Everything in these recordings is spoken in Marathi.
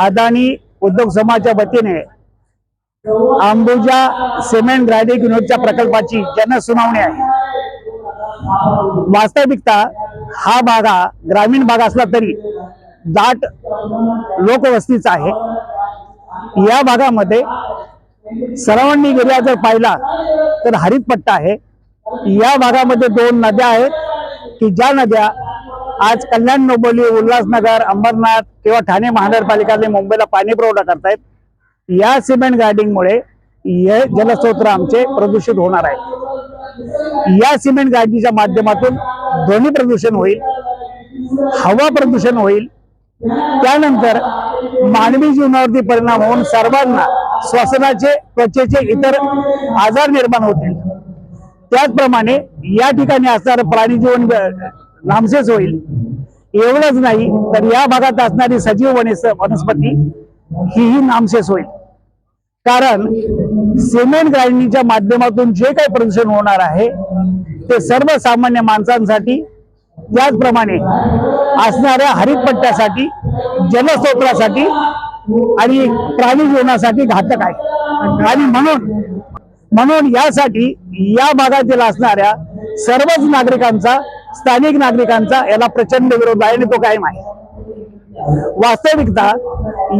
अदानी उद्योग समूहाच्या वतीने अंबुजा सिमेंट ग्रायडिंग युनिटच्या प्रकल्पाची जनसुनावणी आहे. वास्तविकता हा भाग हा ग्रामीण भाग असला तरी दाट लोकवस्तीचा आहे. या भागामध्ये सरावंडी एरिया जर पाहिला तर हरित पट्टा आहे. या भागामध्ये दोन नद्या आहेत की ज्या नद्या आज कल्याण नोबोली उल्हासनगर अंबरनाथ किंवा ठाणे महानगरपालिकाने मुंबईला पाणी पुरवठा करतायत. या सिमेंट गार्डिंगमुळे हे जलस्रोत आमचे प्रदूषित होणार आहे या सिमेंट गार्डिंगच्या माध्यमातून ध्वनी प्रदूषण होईल हवा प्रदूषण होईल. त्यानंतर मानवी जीवनावरती परिणाम होऊन सर्वांना श्वसनाचे त्वचेचे इतर आजार निर्माण होतील. त्याचप्रमाणे या ठिकाणी असणारं प्राणी जीवन लांबसेच होईल. एवढंच नाही तर या भागात असणारी सजीव वनस्पती हीही नामशेष होईल. कारण सिमेंट ग्राइंडिंगच्या माध्यमातून जे काही प्रदूषण होणार आहे ते सर्वसामान्य माणसांसाठी त्याचप्रमाणे असणाऱ्या हरितपट्ट्यासाठी जलस्रोतासाठी आणि प्राणी जीवनासाठी घातक आहे. आणि म्हणून म्हणून यासाठी या भागातील असणाऱ्या सर्वच नागरिकांचा स्थानिक नागरिकांचा याला प्रचंड विरोध आहे आणि तो कायम आहे. वास्तविकता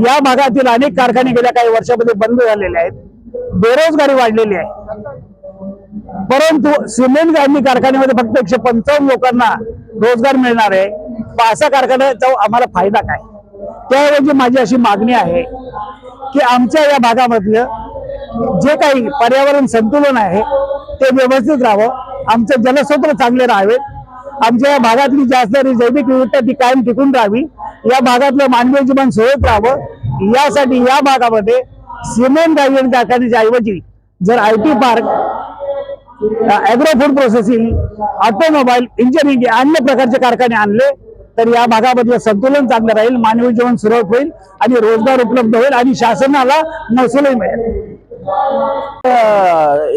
या भागातील अनेक कारखाने गेल्या काही वर्षामध्ये बंद झालेले आहेत. बेरोजगारी वाढलेली आहे. परंतु सिमेंट गांधी कारखान्यामध्ये फक्त एकशे पंचावन्न लोकांना रोजगार मिळणार आहे. पासा असा कारखान्याचा आम्हाला फायदा काय? त्याऐवजी माझी अशी मागणी आहे की आमच्या या भागामधलं जे काही पर्यावरण संतुलन आहे ते व्यवस्थित राहावं. आमचे जलस्रोत चांगले राहावेत. आमच्या या भागातली जी असणारी जैविक विविधता ती कायम टिकून राहावी. या भागातलं मानवी जीवन सुरळीत राहावं. यासाठी या भागामध्ये सिमेंट गार्डन कारखान्याच्या ऐवजी जर I T park agro food processing automobile engineering अन्य प्रकारचे कारखाने आणले तर या भागामधलं संतुलन चांगलं राहील मानवी जीवन सुरळीत होईल आणि रोजगार उपलब्ध होईल आणि शासनाला महसूलही मिळेल.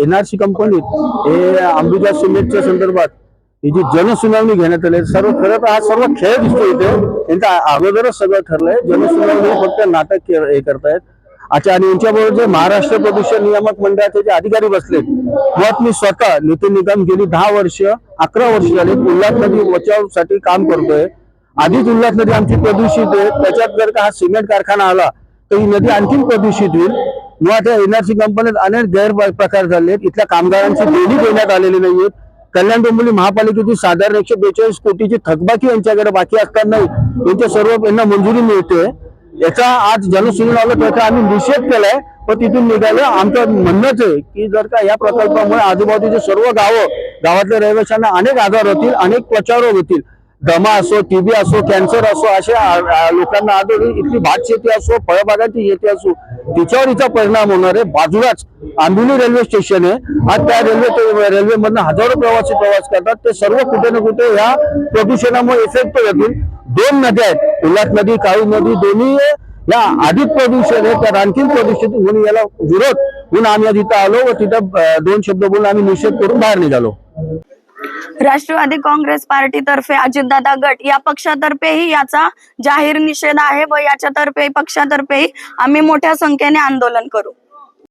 एनआरसी कंपनीत हे अंबुजा सिमेंटच्या संदर्भात ही जी जनसुनावणी घेण्यात आली सर्व खरं तर हा सर्व खेळ दिसतो इथे. यांचा अगोदरच सगळं ठरलंय. जनसुनावणी फक्त नाटक हे करतायत. अच्छा आणि यांच्याबरोबर जे महाराष्ट्र प्रदूषण नियामक मंडळाचे जे अधिकारी बसलेत मुळात मी स्वतः नितीन निगम गेली दहा वर्ष अकरा वर्ष झाली उल्हास नदी बचावसाठी काम करतोय. आधीच उल्हास नदी आमची प्रदूषित आहे. त्याच्यात जर का हा सिमेंट कारखाना आला तर ही नदी आणखीन प्रदूषित होईल. मुळात या एनआरसी कंपनीत अनेक गैरप्रकार झाले इथल्या कामगारांची देणी देण्यात आलेली नाहीये कल्याण डोंबिवली महापालिकेची साधारण एकशे बेचाळीस कोटीची थकबाकी यांच्याकडे बाकी असताना यांच्या सर्व यांना मंजुरी मिळते. याचा आज जनसुनावला त्याचा आम्ही निषेध केलाय. पण तिथून निघालं आमचं म्हणणंच आहे की जर का या प्रकल्पामुळे आजूबाजूचे सर्व गावं गावातल्या रहिवाशांना अनेक आजार होतील अनेक त्वचारोग होतील. दमा असो टीबी असो कॅन्सर असो अशा लोकांना आढळून इथली भात शेती असो फळबागाची शेती असो तिच्यावर हिचा परिणाम होणार आहे. बाजूलाच आंबिवली रेल्वे स्टेशन आहे. आज त्या रेल्वे रेल्वेमधनं हजारो प्रवासी प्रवास करतात. ते सर्व कुठे ना कुठे या प्रदूषणामुळे इफेक्ट होतील दोन नद्या आहेत. उल्हास नदी काळी नदी दोन्ही या अधिक प्रदूषण आहे. तर आणखीन प्रदूषित म्हणून याला विरोध म्हणून आम्ही तिथं आलो व तिथं दोन शब्द बोलून आम्ही निषेध करून बाहेर निघालो. राष्ट्रवादी काँग्रेस पार्टीतर्फे अजितदादा गट या पक्षातर्फेही याचा जाहीर निषेध आहे व याच्यातर्फे पक्षातर्फेही आम्ही मोठ्या संख्येने आंदोलन करू.